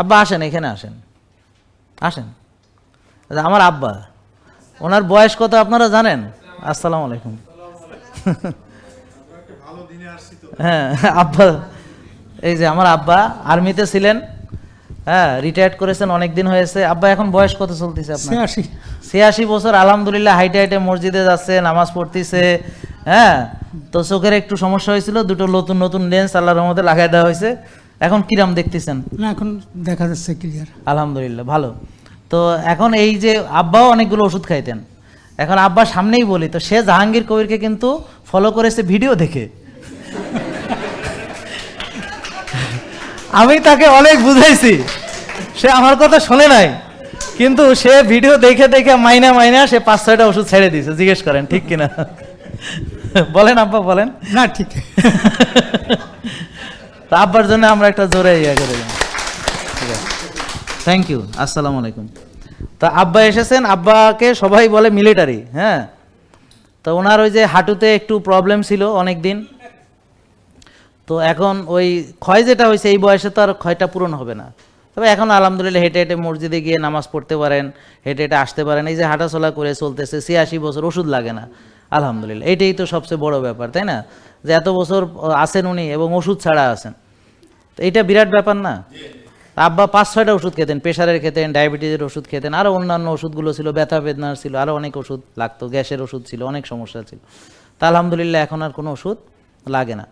আব্বা আসেন এখানে আসেন। আসেন। আচ্ছা, আমার আব্বা। ওনার বয়স কত আপনারা জানেন? আসসালামু আলাইকুম। হ্যাঁ আব্বা। এই যে আমার আব্বা আর্মিতে ছিলেন হ্যাঁ রিটায়ার্ড করেছেন অনেক দিন হয়েছে। আব্বা এখন বয়স কত চলতেছে আপনার? ছিয়াশি। ছিয়াশি বছর আলহামদুলিল্লাহ হাইটে হাইটে মসজিদে যাচ্ছে নামাজ পড়তেছে হ্যাঁ। তো চোখের একটু সমস্যা হয়েছিল দুটো নতুন নতুন লেন্স আল্লাহর রহমতে লাগাই দেওয়া হয়েছে। এখন কিরাম দেখতেছেন? না এখন দেখা যাচ্ছে ক্লিয়ার আলহামদুলিল্লাহ ভালো। তো এখন এই যে আব্বাও অনেকগুলো ওষুধ খাইতেন। এখন আব্বা সামনেই বলি তো সে জাহাঙ্গীর কবিরকে কিন্তু ফলো করেছে ভিডিও দেখে। আমি তাকে অনেক বুঝাইছি। সে আমার কথা শোনে নাই। কিন্তু সে ভিডিও দেখে দেখে মাইনা মাইনা সে পাঁচ ছয়টা ওষুধ ছেড়ে দিয়েছে। জিজ্ঞেস করেন ঠিক কিনা? বলেন আব্বা বলেন। না ঠিক। তো আব্বার জন্য আমরা একটা জোরে ইয়ে করে দিলাম। থ্যাংক ইউ আসসালামু আলাইকুম। তা আব্বা এসেছেন, আব্বাকে সবাই বলে মিলিটারি হ্যাঁ? তো ওনার ওই যে হাঁটুতে একটু প্রবলেম ছিল অনেক দিন তো এখন ওই ক্ষয় যেটা হয়েছে, এই বয়সে তো আর ক্ষয়টা পূরণ হবে না। তবে এখন আলহামদুলিল্লাহ হেঁটে হেঁটে মসজিদে গিয়ে নামাজ পড়তে পারেন, হেঁটে হেঁটে আসতে পারেন। এই যে হাঁটাচলা করে চলতেছে, ছিয়াশি বছর ওষুধ লাগে না। আলহামদুলিল্লাহ, এটাই তো সবচেয়ে বড় ব্যাপার, তাই না? যে এত বছর আছেন উনি এবং ওষুধ ছাড়া আছেন। তো এটা বিরাট ব্যাপার না। আব্বা পাঁচ, ছয়টা ওষুধ খেতেন, প্রেশারের খেতেন, ডায়াবেটিসের ওষুধ খেতেন আরও অন্যান্য ওষুধগুলো ছিল, ব্যথা বেদনার ছিল আরও অনেক ওষুধ লাগতো, গ্যাসের ওষুধ ছিল, অনেক সমস্যা ছিল। তা আলহামদুলিল্লাহ এখন আর কোনো ওষুধ লাগে না।